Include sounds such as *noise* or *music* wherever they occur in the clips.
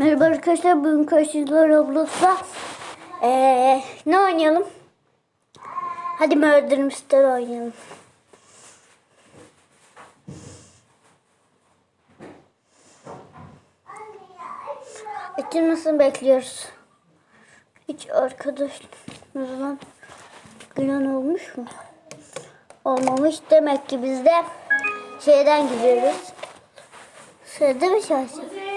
Merhaba arkadaşlar, bugün karşınızda Roblox'ta ee, ne oynayalım? Hadi Murder Mystery oynayalım. Açılmasını bekliyoruz. Hiç arkadaşımızdan gülen olmuş mu? Olmamış. Demek ki biz de şeyden gidiyoruz. Sırada mı şarkı?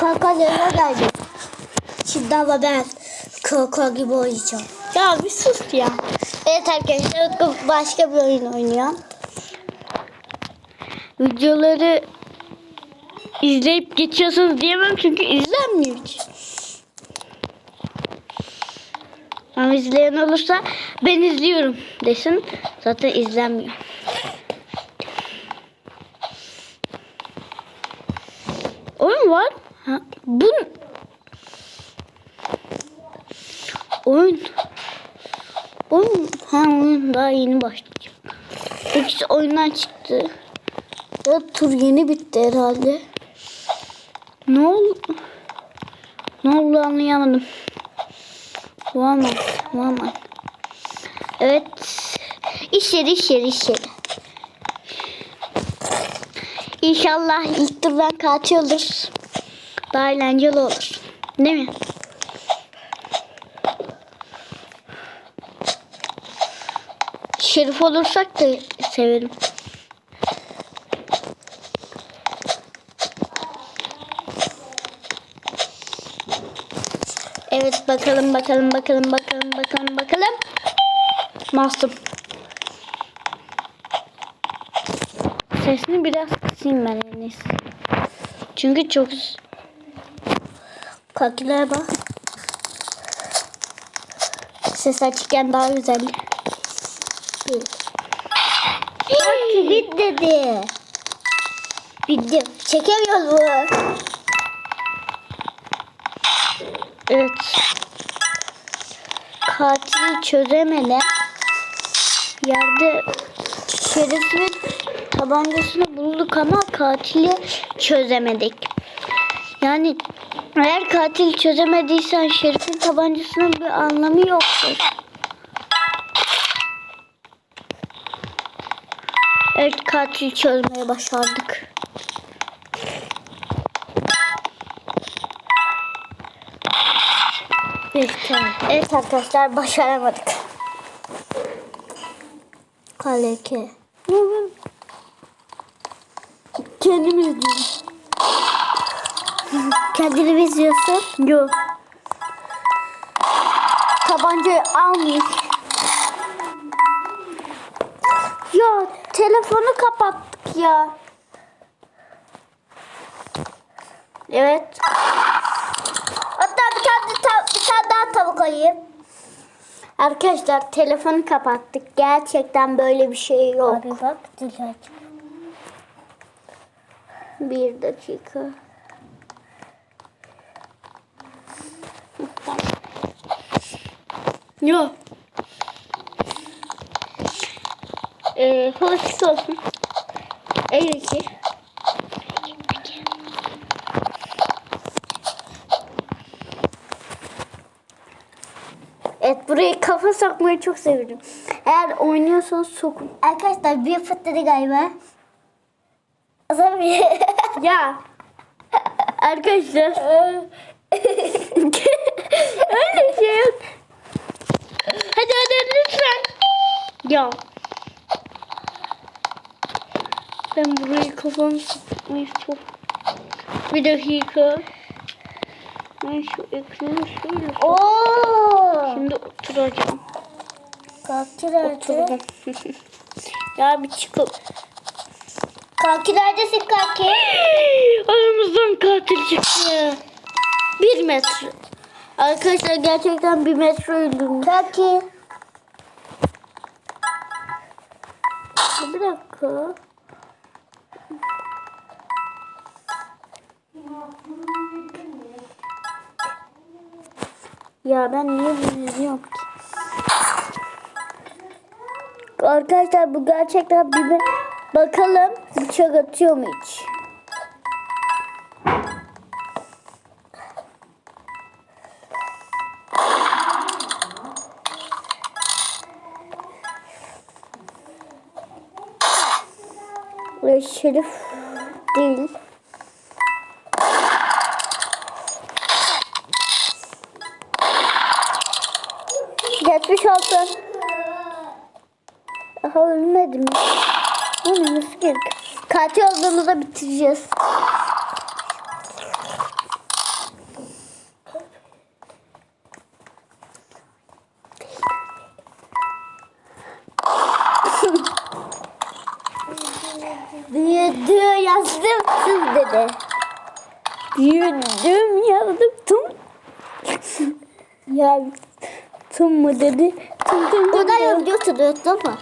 Kaka yanına geldi. Şimdi ama ben kaka gibi oynayacağım. Ya bir sus ya. Evet arkadaşlar Utku başka bir oyun oynuyor. Videoları izleyip geçiyorsunuz diyemem çünkü izlenmiyor hiç. Ama izleyen olursa ben izliyorum desin. Zaten izlenmiyor. Oyun var. Bu oyun oyun ha oyun daha yeni başlayacak. İkisi oyundan çıktı. Ya tur yeni bitti herhalde. Ne oldu? Ne oldu anlayamadım. Walmart, Walmart. Evet. İş yeri, iş yeri, iş yeri. İnşallah ilk turdan katil olur. Daha eğlenceli olur. Değil mi? Şerif olursak da severim. Evet bakalım bakalım bakalım bakalım bakalım bakalım. Masum. Sesini biraz kısayım ben en. Çünkü çok Kakiler bak. Ses açıkken daha güzel. Kaki bit dedi. Bittim. Çekemiyoruz evet. Katili çözemeden yerde şerifin tabancasını bulduk ama katili çözemedik. Yani eğer katil çözemediysen şerifin tabancasının bir anlamı yoktur. Evet katil çözmeyi başardık. Evet arkadaşlar başaramadık. Kaleke. Kendimi izliyorum. Kendini mi izliyorsun? Yok. Tabancayı almış. Ya telefonu kapattık ya. Evet. Hatta bir tane, ta- bir tane daha tavuk alayım. Arkadaşlar telefonu kapattık. Gerçekten böyle bir şey yok. Abi bak Bir dakika. Yok. Ee, hafif olsun. Evet ki. Evet burayı kafa sokmayı çok seviyorum. Eğer oynuyorsanız sokun. Arkadaşlar bir fıttırı galiba. Tabii. Ya. *laughs* Arkadaşlar. Öyle şey yok. Hadi hadi lütfen. Ya. Ben burayı kafam sıkmayı çok... Bir dakika. Ben şu ekranı şöyle... Oo. Şimdi oturacağım. Kalkir Oturdum. *laughs* ya bir çıkıp... Kalkir neredesin kalkir? Aramızdan katil çıktı. Bir metre. Arkadaşlar gerçekten bir metre öldüm. Kalkir. Bir dakika. Ya ben niye izliyorum ki? Arkadaşlar bu gerçekten bir bakalım bıçak atıyor mu hiç? Ve Şerif değil. Geçmiş olsun. Daha ölmedim. Bu nasıl gerek? Katil olduğumuzda bitireceğiz. Büyüdü yazdım tüm dedi. Büyüdüm yazdım tüm. ya tüm mü dedi? Tüm tüm. O da yazıyor tutuyor değil mi?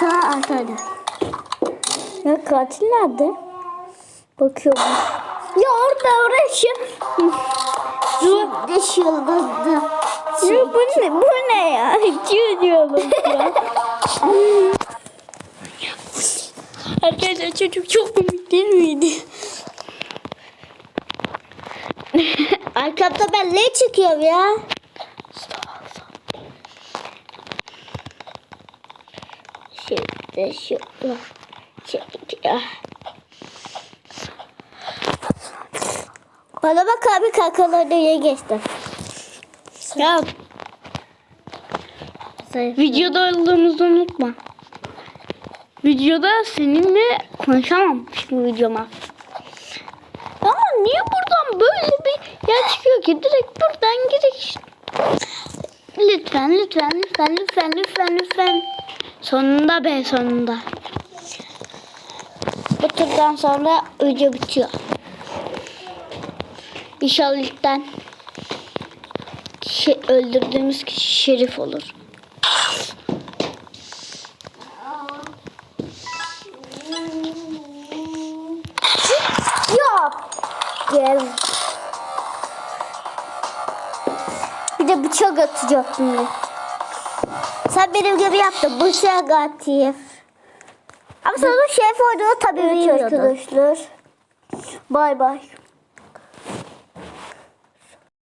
Sana arkada. Ya katil nerede? Bakıyorum. Ya orada orası. Şimdi çıldırdı. Ya bu ne? Bu ne ya? *laughs* Çığırıyorum ya. Arkadaşlar çocuk çok komik değil miydi? *laughs* Arkamda ben ne çıkıyorum ya? Şimdi şu. Şimdi. Bana bak abi kakalar nereye geçti. Ya videoda olduğumuzu unutma. Videoda seninle konuşamam şimdi videoma. Ama niye buradan böyle bir yer çıkıyor ki? Direkt buradan giriş. Lütfen, lütfen, lütfen, lütfen, lütfen, lütfen. Sonunda be sonunda. Bu turdan sonra video bitiyor. İnşallah şey, öldürdüğümüz kişi şerif olur. Ya. Gel. Bir de bıçak atacaktım ben. Sen benim gibi yaptın. Bıçak atayım. Ama sonra şef olduğunu tabii bilmiyordun. arkadaşlar. Bay bay.